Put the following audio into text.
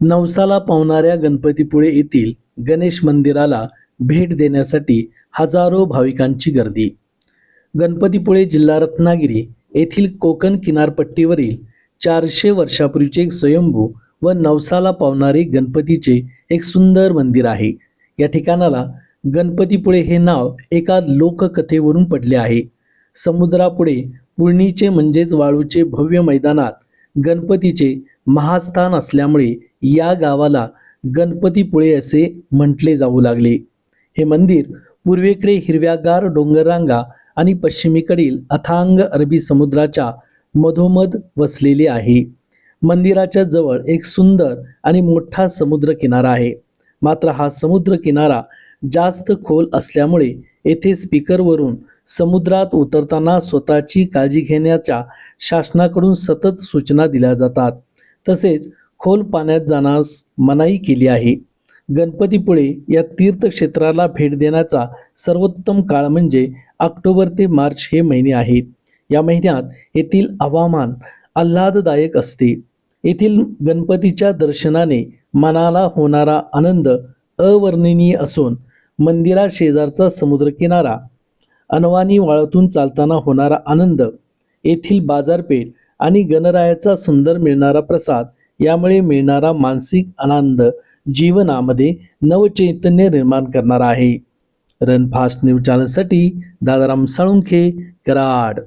नवसाला पावणाऱ्या गणपतीपुळे येथील गणेश मंदिराला भेट देण्यासाठी हजारो भाविकांची गर्दी. गणपतीपुळे जिल्हा रत्नागिरी येथील कोकण किनारपट्टीवरील चारशे वर्षापूर्वीचे एक स्वयंभू व नवसाला पावणारे गणपतीचे एक सुंदर मंदिर आहे. या ठिकाणाला गणपतीपुळे हे नाव एका लोककथेवरून पडले आहे. समुद्रापुढे पुळणीचे म्हणजेच वाळूचे भव्य मैदानात गणपतीचे महास्थान असल्यामुळे या गावाला गणपतीपुळे असे म्हटले जाऊ लागले. हे मंदिर पूर्वेकडे हिरव्यागार डोंगररांगा आणि पश्चिमेकडील अथांग अरबी समुद्राच्या मधोमध वसलेले आहे. मंदिराच्या जवळ एक सुंदर आणि मोठा समुद्र किनारा आहे. मात्र हा समुद्र किनारा जास्त खोल असल्यामुळे येथे स्पीकरवरून समुद्रात उतरताना स्वतःची काळजी घेण्याच्या शासनाकडून सतत सूचना दिल्या जातात. तसेच खोल पाण्यात जाण्यास मनाई केली आहे. गणपतीपुळे या तीर्थक्षेत्राला भेट देण्याचा सर्वोत्तम काळ म्हणजे ऑक्टोबर ते मार्च हे महिने आहेत. या महिन्यात येथील हवामान आल्हाददायक असते. येथील गणपतीच्या दर्शनाने मनाला होणारा आनंद अवर्णनीय असून मंदिरा शेजारचा समुद्रकिनारा अनवानी वाळतून चालताना होणारा आनंद येथील बाजारपेठ आणि गणरायाचा सुंदर मिळणारा प्रसाद यामुळे मिळणारा मानसिक आनंद जीवनामध्ये नवचैतन्य निर्माण करणार आहे. रन फास्ट न्यूज चॅनलसाठी दादाराम साळुंखे कराड.